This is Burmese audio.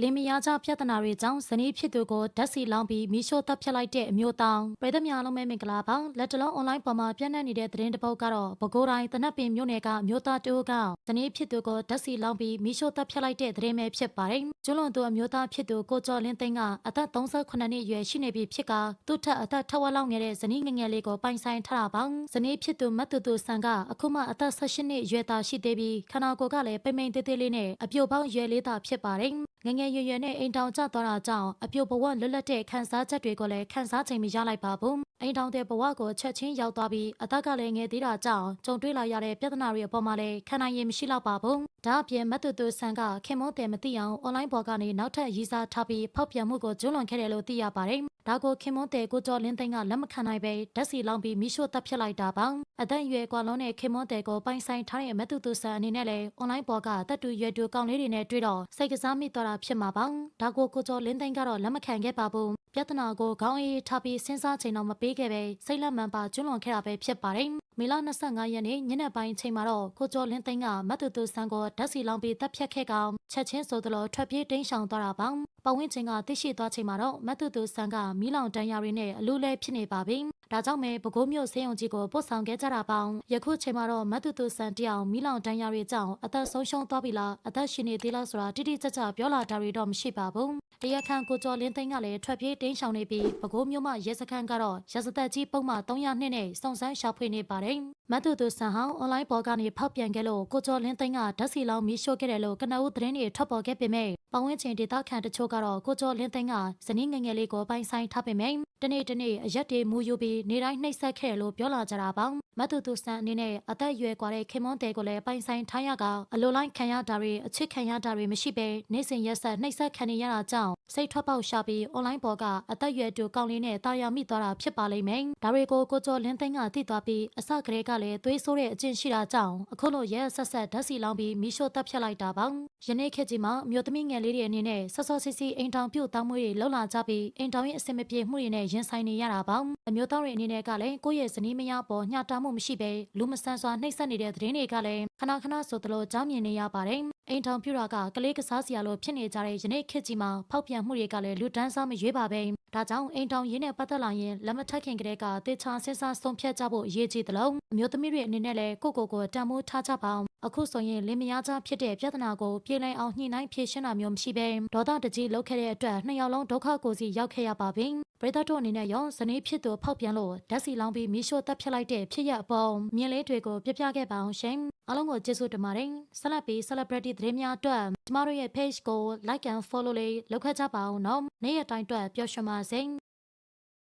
လင်းမယားကြပြဿနာတွေကြောင့်ဇနီးဖြစ်သူကိုဓာတ်စီလောင်းပြီးမိရှို့တပ်ဖြတ်လိုက်တဲ့အမျိုးတောင်ပြည်သူများလုံးပဲမင်္ဂလာပါလက်တလုံးအွန်လိုင်းပေါ်မှာပြန့်နှံ့နေတဲ့သတင်းတစ်ပုဒ်ကတော့ပဲခူးတိုင်းတနက်ပင်မြို့နယ်ကအမျိုးသားတူကဇနီးဖြစ်သူကိုဓာတ်စီလောင်းပြီးမိရှို့တပ်ဖြတ်လိုက်တဲ့သတင်းပဲဖြစ်ပါတယ်ကျွလွန်သူအမျိုးသားဖြစ်သူကိုကျော်လင်းသိန်းကအသက်38နှစ်အရွယ်ရှိနေပြီဖြစ်ကသူ့ထက်အသက်ထက်ဝက်လောက်ငယ်တဲ့ဇနီးငယ်ငယ်လေးကိုပိုင်ဆိုင်ထားတာပါဇနီးဖြစ်သူမတ်တူတူဆန်ကအခုမှအသက်18နှစ်အရွယ်သားရှိသေးပြီးခန္ဓာကိုယ်ကလည်းပိမ့်ပိမ့်သေးသေးလေးနဲ့အပြိုပေါင်းရွယ်လေးသားဖြစ်ပါတယ် ငယ်ငယ်ရွယ်ရွယ်နဲ့အိမ်တောင်ကျသွားတာကြောင့်အပြိုဘဝလွတ်လပ်တဲ့ခန်းစားချက်တွေကိုလည်းခန်းစားချိန်မရလိုက်ပါဘူးအိမ်တောင်တဲ့ဘဝကိုချက်ချင်းရောက်သွားပြီးအသက်ကလည်းငယ်သေးတာကြောင့်ကြုံတွေ့လာရတဲ့ပြဿနာတွေအပေါ်မှာလည်းခံနိုင်ရည်မရှိတော့ပါဘူးဒါအပြင်မတ်တူတူဆန်ကခင်မွန်းတယ်မသိအောင်အွန်လိုင်းပေါ်ကနေနောက်ထပ်ရေးစားထားပြီးဖောက်ပြန်မှုကိုကျွလွန်ခဲ့တယ်လို့သိရပါတယ် ဒါကိုခင်မွန်းတယ်ကိုကျော်လင်းသိန်းကလက်မခံနိုင်ပဲဓာတ်စီလောင်းပြီးမိရှို့တပ်ဖြစ်လိုက်တာပါအသက်အရွယ်ကွာလုံးတဲ့ခင်မွန်းတယ်ကိုပိုင်ဆိုင်ထားတဲ့မတ်တူတူဆန်အနေနဲ့လည်းအွန်လိုင်းပေါ်ကတက်တူရွယ်တူကောင်းလေးတွေနဲ့တွေ့တော့စိတ်ကစားမိသွားတာဖြစ်မှာပါဒါကိုကိုကျော်လင်းသိန်းကတော့လက်မခံခဲ့ပါဘူးပြဿနာကိုခေါင်းအေးထားပြီးစဉ်းစားချိန်တော့မပေးခဲ့ပဲစိတ်လက်မှန်ပါကျွလွန်ခဲ့တာပဲဖြစ်ပါတယ် မေလ25ရက်နေ့ညနေပိုင်းအချိန်မှာတော့ကိုကျော်လင်းသိန်းကမတ်တူတူဆန်ကိုဓာတ်စီလောင်းပြီးတပ်ဖြတ်ခဲ့ကောင်ချက်ချင်းဆိုသလိုထွက်ပြေးတိမ်းရှောင်သွားတာပါပဝင်းချင်းကသိရှိသွားချိန်မှာတော့မတ်တူတူဆန်ကမီးလောင်တန်းရာတွေနဲ့အလူလဲဖြစ်နေပါပြီ ဒါကြောင့်မဲပဲခူးမြို့ဆေးရုံကြီးကိုပို့ဆောင်ခဲ့ကြတာပေါင်းယခုချိန်မှာတော့မတ်တူတူဆန်တယောက်မီးလောင်တန်းရာတွေကြောင့်အသက်ဆုံးရှုံးသွားပြီလားအသက်ရှင်နေသေးလားဆိုတာတိတိကျကျပြောလာတာတွေတော့မရှိပါဘူးတရားခံကိုကျော်လင်းသိန်းကလည်းထွက်ပြေးတိမ်းရှောင်နေပြီးပဲခူးမြို့မှရဲစခန်းကတော့ရဲစသက်ကြီးပုံမှန်300နှစ်နဲ့စုံစမ်းရှာဖွေနေပါတယ်မတ်တူတူဆန်ဟောင်းအွန်လိုင်းပေါ်ကနေဖောက်ပြန်ခဲ့လို့ကိုကျော်လင်းသိန်းကဓာတ်စီလောင်းမီးရှို့ခဲ့တယ်လို့ကနအူးသတင်းတွေထွက်ပေါ်ခဲ့ပေမဲ့ပဝင်းချင်းဒေသခံတချို့ကတော့ကိုကျော်လင်းသိန်းကဇနီးငယ်ငယ်လေးကိုပိုင်ဆိုင်ထားပေမဲ့တနေ့တနေ့အရက်တွေမူယူပြီးနေတိုင်းနှိပ်စက်ခဲ့တယ်လို့ပြောလာကြတာပါမတ်တူတူဆန်အနေနဲ့အသက်အရွယ်กว่าတဲ့ခင်မွန်းတဲကိုလည်းပိုင်ဆိုင်ထားရကအလိုလိုက်ခံရတာတွေအချစ်ခံရတာတွေမရှိဘဲနေစဉ်ရက်ဆက်နှိပ်စက်ခံနေရတာကြောင့် စိတ်ထွက်ပေါက်ရှာပြီးအွန်လိုင်းပေါ်ကအသက်အရွယ်တူကောင်းလေးနဲ့တာယာမိသွားတာဖြစ်ပါလိမ့်မယ်ဒါတွေကိုကိုကျော်လင်းသိန်းကသိသွားပြီးအစကတည်းကလည်းသွေးဆိုးတဲ့အကျင့်ရှိတာကြောင့်အခုလိုရဲဆက်ဆက်ဓာတ်စီလောင်းပြီးမိရှို့တပ်ဖြတ်လိုက်တာပါယနေ့ခေတ်ကြီးမှာအမျိုးသမီးငယ်လေးတွေအနေနဲ့ဆော့ဆော့ဆီဆီအိမ်တောင်ပြုတ်တောင်းမွေးတွေလှုပ်လာကြပြီးအိမ်တောင်ရဲ့အစင်မပြေမှုတွေနဲ့ရင်ဆိုင်နေရတာပါအမျိုးသားတွေအနေနဲ့ကလည်းကိုယ့်ရဲ့ဇနီးမယားပေါ်ညှတာမှုမရှိဘဲလူမဆန်စွာနှိပ်စက်နေတဲ့သတင်းတွေကလည်းခဏခဏဆိုသလိုကြားမြင်နေရပါတယ် အိမ်ထောင်ပြူတာကကလေးကစားစရာလိုဖြစ်နေကြတဲ့ယနေ့ခေတ်ကြီးမှာဖောက်ပြန်မှုတွေကလည်းလူတန်းစားမရွေးပါပဲဒါကြောင့်အိမ်ထောင်ရင်းနဲ့ပတ်သက်လာရင်လက်မထက်ခင်ကလေးကတေချာစဉ်းစားဆုံးဖြတ်ကြဖို့အရေးကြီးသလိုအမျိုးသမီးတွေအနေနဲ့လည်းကိုကိုကိုတန်မိုးထားကြပါအောင် အခုဆိုရင်လင်းမယားကြားဖြစ်တဲ့ပြဿနာကိုပြေလည်အောင်ညှိနှိုင်းဖြေရှင်းတာမျိုးမရှိဘဲဒေါသတကြီးလောက်ခဲ့တဲ့အတွက်နှစ်ယောက်လုံးဒုက္ခကိုစီရောက်ခဲ့ရပါပြီပရိသတ်တို့အနေနဲ့ရောဇနီးဖြစ်သူဖောက်ပြန်လို့ဓာတ်စီလောင်းပြီးမီးရှို့တပ်ဖြစ်လိုက်တဲ့ဖြစ်ရအပေါ်မြင်လေးတွေကိုပြပြခဲ့ပါအောင်ရှင်အားလုံးကိုကျေးဇူးတင်ပါတယ်ဆက်လက်ပြီး celebrity သတင်းများအတွက်ကျမတို့ရဲ့ page ကို like and follow လေးလုပ်ခဲ့ကြပါအောင်နော်နေ့ရက်တိုင်းအတွက်ပျော်ရွှင်ပါစေ